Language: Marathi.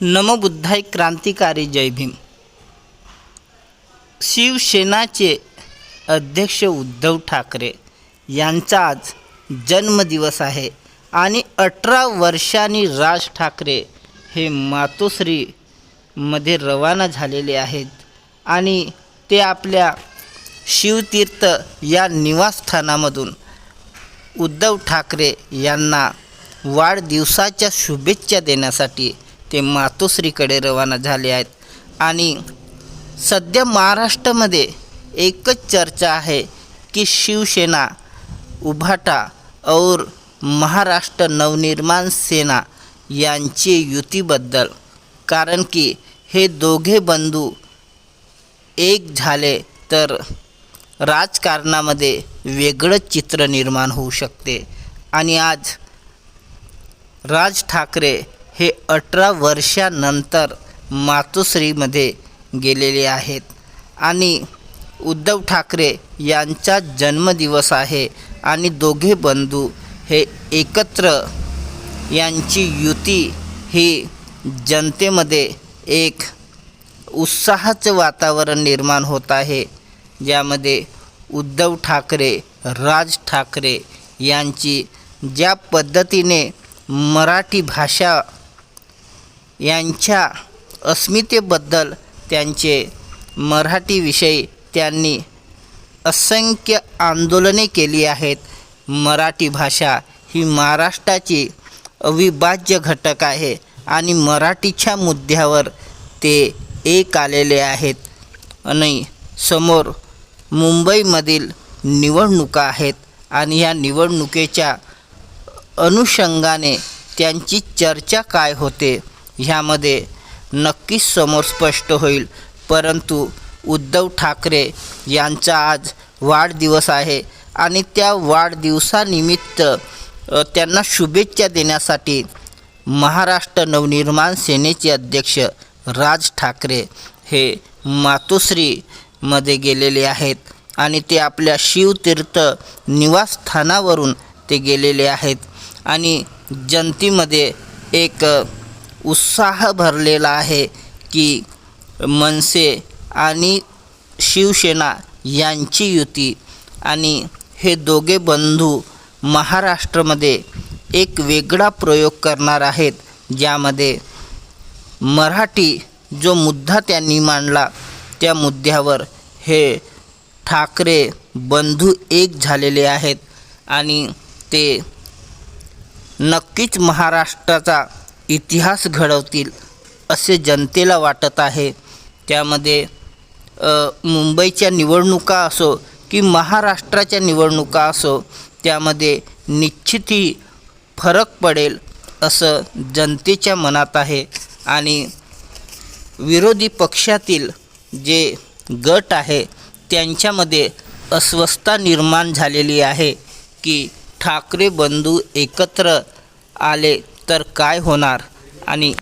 नमबुद्धाय क्रांतिकारी जय भीम. शिवसेनाचे अध्यक्ष उद्धव ठाकरे यांचा आज जन्मदिवस आहे आणि अठरा वर्षांनी राज ठाकरे हे मातोश्रीमध्ये रवाना झालेले आहेत आणि ते आपल्या शिवतीर्थ या निवासस्थानामधून उद्धव ठाकरे यांना वाढदिवसाच्या शुभेच्छा देण्यासाठी ते मातोश्रीकडे रवाना झाले आहेत. आणि सध्या महाराष्ट्रामध्ये एकच चर्चा आहे की शिवसेना उभाटा और महाराष्ट्र नवनिर्माण सेना यांची युतीबद्दल. कारण की हे दोघे बंधू एक झाले तर राजकारणामध्ये वेगळंच चित्र निर्माण होऊ शकते. आणि आज राज ठाकरे हे अठरा वर्षानंतर मातोश्रीमध्ये गेलेले आहेत. आणि उद्धव ठाकरे यांचा जन्मदिवस आहे आणि दोघे बंधू हे एकत्र यांची युती ही जनतेमध्ये एक उत्साहाचं वातावरण निर्माण होत आहे. ज्यामध्ये उद्धव ठाकरे राज ठाकरे यांची ज्या पद्धतीने मराठी भाषा यांच्या अस्मितेबद्दल त्यांचे मराठीविषयी त्यांनी असंख्य आंदोलने केली आहेत. मराठी भाषा ही महाराष्ट्राची अविभाज्य घटक आहे आणि मराठीच्या मुद्द्यावर ते एक आलेले आहेत. आणि समोर मुंबईमधील निवडणुका आहेत आणि या निवडणुकीच्या अनुषंगाने त्यांची चर्चा काय होते? ह्यामध्ये नक्कीच समोर स्पष्ट होईल. परंतु उद्धव ठाकरे यांचा आज वाढदिवस आहे आणि त्या वाढदिवसानिमित्त त्यांना शुभेच्छा देण्यासाठी महाराष्ट्र नवनिर्माण सेनेचे अध्यक्ष राज ठाकरे हे मातोश्रीमध्ये गेलेले आहेत आणि ते आपल्या शिवतीर्थ निवासस्थानावरून ते गेलेले आहेत. आणि जनतेमध्ये एक उत्साह भरलेला आहे की मनसे आणि शिवसेना यांची युती आणि हे दोघे बंधू महाराष्ट्रामध्ये एक वेगळा प्रयोग करणार आहेत ज्यामध्ये मराठी जो मुद्दा त्यांनी मांडला त्या मुद्द्यावर हे ठाकरे बंधू एक झालेले आहेत आणि ते नक्कीच महाराष्ट्राचा इतिहास घडवतील असे जनतेला वाटत आहे. त्यामध्ये मुंबईच्या निवडणुका असो की महाराष्ट्राच्या निवडणुका असो त्यामध्ये निश्चितही फरक पडेल असं जनतेच्या मनात आहे. आणि विरोधी पक्षातील जे गट आहे त्यांच्यामध्ये अस्वस्थता निर्माण झालेली आहे की ठाकरे बंधू एकत्र आले तर काय होणार? आणि